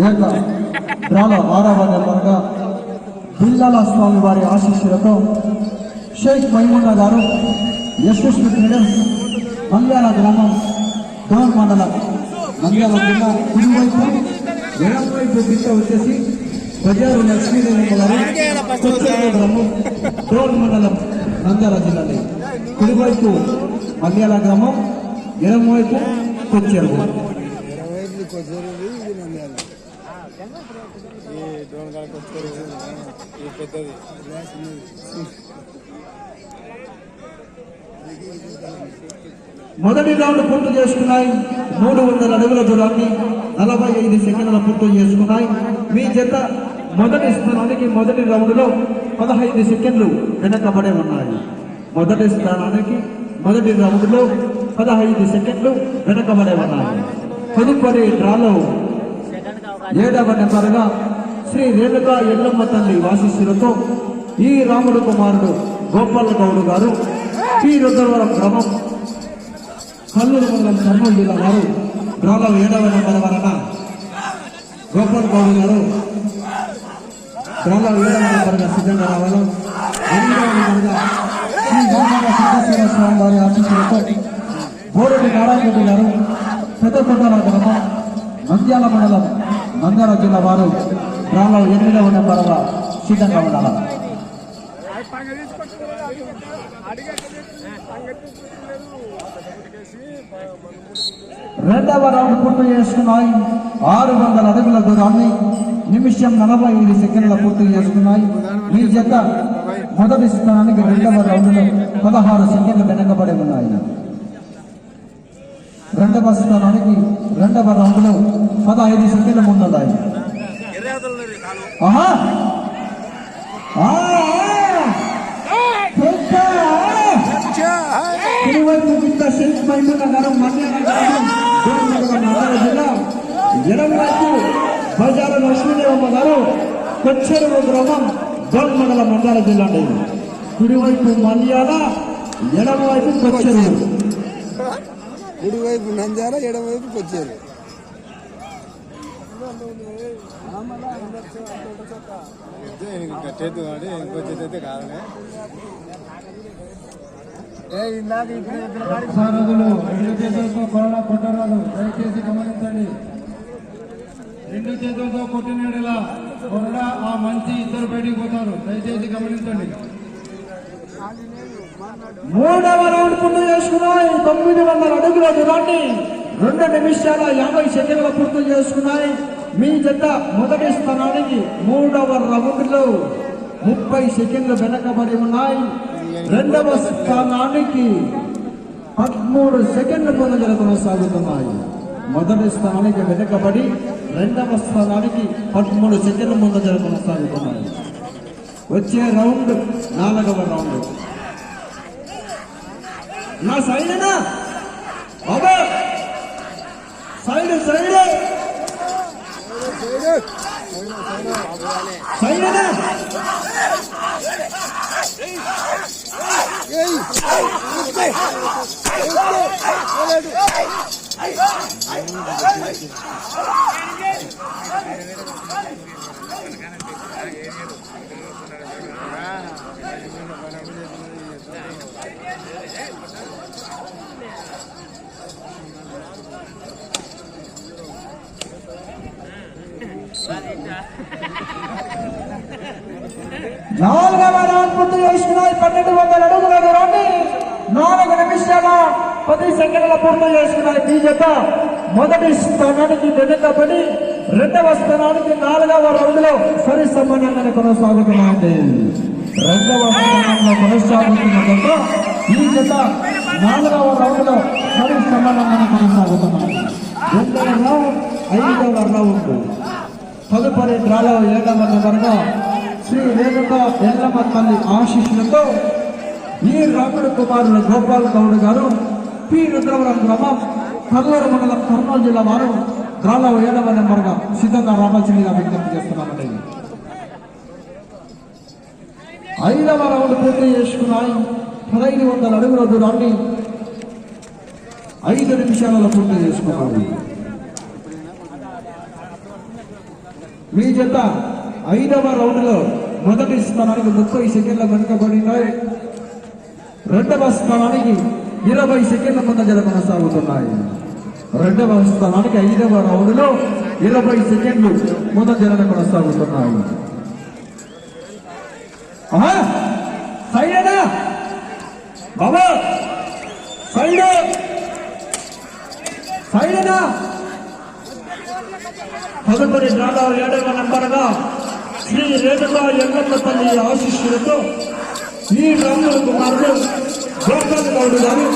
ఏక డ్రాలో ఆరవ నెంబర్గా బిల్లాల స్వామి వారి ఆశీస్సులతో షేక్ మైమున్నా గారు యశస్వి క్రీడం మంగ్యాల గ్రామం డోన్ మండలం మంగ్యాల జిల్లా కుడివైపు ఎడమవైపు దిశ వచ్చేసి బజారు లక్ష్మీదేవి గారు కొత్తూరు గ్రామం డోన్ మండలం నంద్యాల జిల్లాలో కుడివైపు మంగ్యాల గ్రామం ఎడమవైపు వైపు కొచ్చేది మొదటి రౌండ్ పూర్తి చేసుకున్నాయి. మూడు వందల అడుగుల దూరాన్ని నలభై ఐదు సెకండ్ల పూర్తి చేసుకున్నాయి. మీ జత మొదటి స్థానానికి మొదటి రౌండ్లో పదహైదు సెకండ్లు వెనకబడే ఉన్నాయి. మొదటి స్థానానికి మొదటి రౌండ్లో పదహైదు సెకండ్లు వెనకబడే ఉన్నాయి. తదుపరి డ్రాలో ఏడవ నెంబర్గా శ్రీ రేణుకా ఎల్లమ్మ తల్లి వాసిస్సులతో ఈ రాముడు కుమారుడు గోపాల గౌడ్ గారు ఈ రుద్రవరం గ్రామం కల్లూరు మండలం కర్నూలు జిల్లా వారు. డ్రాలో ఏడవ నెంబర్ వలన గోపాల్ గౌడ్ గారు. డ్రాలో ఏడవ నెంబర్గా సిద్ధంగా రావడం ఎనిమిదవ నెంబర్గా శ్రీ గోపాల సిద్ధేశ్వర స్వామి వారి ఆశీస్సులతో బోరెడ్డి నారాయణ రెడ్డి గారు పెద్దకొండల గ్రామం నంద్యాల మండలం నంద్యాల జిల్లా వారు డ్రాలో ఎనిమిదవ నెంబర్గా సిద్ధంగా ఉండాలి రెండవ రౌండ్ పూర్తి చేసుకున్నాయి. ఆరు వందల అడుగుల దూరాన్ని నిమిషం నలభై ఐదు సెకండ్ల పూర్తి చేసుకున్నాయి. మీ జత మొదటి స్థానానికి రెండవ రౌండ్లో పదహారు సెకండ్లు వెనకబడి ఉన్నాయి. రెండవ స్థానానికి రెండవ రౌండ్లో పదహైదు సెకండ్ల ముందున్నాయి. ఆహా! జిల్లా ఎడమవైపు బజారు లక్ష్మీదేవమ్మ గారు కొచ్చెరువు గ్రామం గోల్ మండలం మండల జిల్లా అండి కుడివైపు మల్యాల ఎడమవైపు కొచ్చెరువు కుడి వైపు నంద్యాల ఎడమ వైపు కొచ్చేది కట్టేది వాడి ఇంకొచ్చేది కాదనే సారథులు రెండు చేతులతో కరోనా కొట్టరాదు దయచేసి గమనించండి. రెండు చేతులతో కొట్టినలా కొరడ ఆ మంచి ఇద్దరు బయటికి పోతారు. దయచేసి గమనించండి. మూడవ రౌండ్ పూర్తి చేసుకున్నాయి. తొమ్మిది వందల అడుగుల దూరాన్ని రెండు నిమిషాల యాభై సెకండ్ల పూర్తి చేసుకున్నాయి. మీ జత మొదటి స్థానానికి మూడవ రౌండ్లో ముప్పై సెకండ్లు వెనకబడి ఉన్నాయి. రెండవ స్థానానికి పదమూడు సెకండ్ల ముందంజల కొనసాగుతున్నాయి. మొదటి స్థానానికి వెనకబడి రెండవ స్థానానికి పదమూడు సెకండ్ల ముందంజల కొనసాగుతున్నాయి వచ్చే రౌండ్ నాలుగవ రౌండ్. నా సైడేనా బాబా! సైడ్ సైడ్ సైడేనా నాలుగవ రౌండ్ పూర్తి చేసుకున్నాయి. పన్నెండు వందల అడుగుల దూరాన్ని నాలుగు నిమిషాల పది సెకండ్ల పూర్తి చేసుకున్నాయి బీజేపీ. మొదటి స్థానానికి వెనుకబడి రెండవ స్థానానికి నాలుగవ రౌండ్ సరి సమానంగానే కొనసాగుతున్నాయండి. రెండవ స్థానంలో కొనసాగుతున్న జత ఈ జత నాలుగవ రౌండ్లో సరి సమానంగానే కొనసాగుతున్నాయి. రెండవ రౌండ్ ఐదవ రౌండ్. తదుపరి డ్రాలో ఏడవ నెంబర్గా శ్రీ రేణుక ఎల్లమ్మ తల్లి ఆశీస్సులతో ఈ రాముడు కుమారుడు గోపాల్ గౌడ్ గారు పి. రుద్రవరం గ్రామం కర్నూలు మండలం కర్నూలు జిల్లా వారు డ్రాలో ఏడవ నెంబర్గా సిద్ధంగా రావాల్సిందిగా విజ్ఞప్తి చేస్తున్నామండి. ఐదవ రౌండ్ పూర్తి చేసుకున్నాయి. పదహైదు వందల అడుగుల దూరాన్ని ఐదు నిమిషాలలో పూర్తి చేసుకున్నారు మీ జత ఐదవ రౌండ్లో మొదటి స్థానానికి ముప్పై సెకండ్ల వెనుకబడినాయి. రెండవ స్థానానికి ఇరవై సెకండ్ల ముందంజల కొనసాగుతున్నాయి. రెండవ స్థానానికి ఐదవ రౌండ్లో ఇరవై సెకండ్లు ముందంజల కొనసాగుతున్నాయి. సైడేనా బాబా! సైడ్! సైడేనా తదుపరి డ్రాలో ఏడవ నంబర్గా శ్రీ రేణుగా ఎంగమ్మ తల్లి ఆశిష్యులతో ఈ రంగుల కుమారుడు గోపాల్ గౌడ్ గారు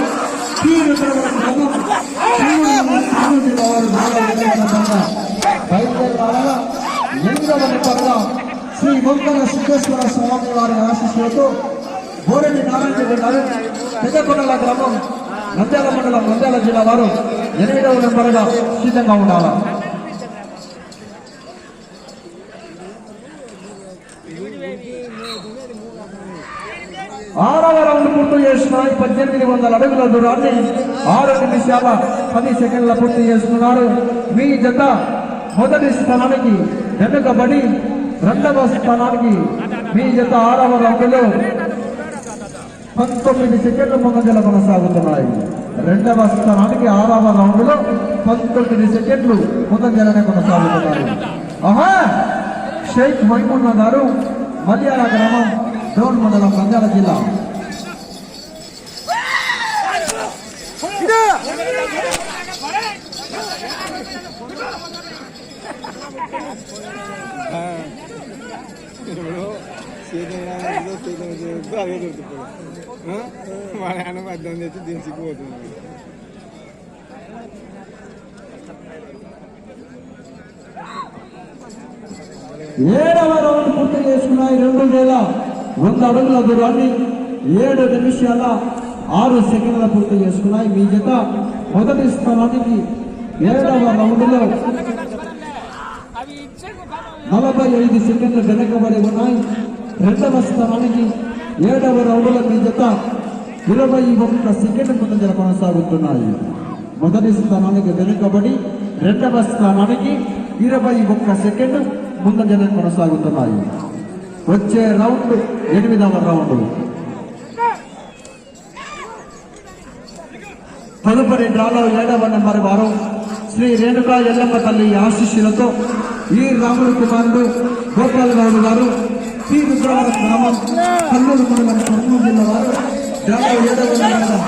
శ్రీ మొక్కల సిద్ధేశ్వర స్వామి వారి ఆశిష్యులతో బోరెడ్డి నారాయణ గారు పెద్దకొండల గ్రామం నంద్యాల మండలం నంద్యాల జిల్లా వారు ఎనిమిదవ నెంబర్గా సిద్ధంగా ఉండాలి. ఆరవ రౌండ్ పూర్తి చేస్తున్నాయి పద్దెనిమిది వందల అడుగుల దూరాన్ని ఆరు నిమిషాల పది సెకండ్ల పూర్తి చేస్తున్నారు మీ జత మొదటి స్థానానికి వెనుకబడి రెండవ స్థానానికి మీ జత ఆరవ రౌండ్లో పంతొమ్మిది సెకండ్ల ముందంజల కొనసాగుతున్నాయి. రెండవ స్థానానికి ఆరవ రౌండ్లో పంతొమ్మిది సెకండ్లు ముందంజలనే కొనసాగుతున్నాయి. ఆహా! షేక్ మైమున్న గారు మల్యాల గ్రామం. డోన్ మండలం నంద్యాల జిల్లా అదే దొరుకుతుంది తెచ్చి ఏడవ రౌండ్ పూర్తి చేసుకున్నాయి రెండు వేల. వంద అడుగుల దూరాన్ని ఏడు నిమిషాల ఆరు సెకండ్ల పూర్తి చేసుకున్నాయి. మీ జత మొదటి స్థానానికి ఏడవ రౌండ్లో నలభై ఐదు సెకండ్లు వెనకబడి ఉన్నాయి. రెండవ స్థానానికి ఏడవ రౌండ్లో మీ జత ఇరవై ఒక్క సెకండ్ ముందంజల కొనసాగుతున్నాయి. మొదటి స్థానానికి వెనుకబడి రెండవ స్థానానికి ఇరవై ఒక్క సెకండ్ ముందంజల కొనసాగుతున్నాయి. వచ్చే రౌండ్ ఎనిమిదవ రౌండ్. తదుపరి డ్రాలో ఏడవ నెంబర్ వారు శ్రీ రేణుకా ఎల్లమ్మ తల్లి ఆశీస్సులతో ఈ రాముడు కుమారుడు గోపాల్ గౌడ్ గారు పి రుద్రవరం గ్రామం కల్లూరు మండలం కర్నూలు జిల్లా వారు. డ్రాలో ఏడవ నెంబర్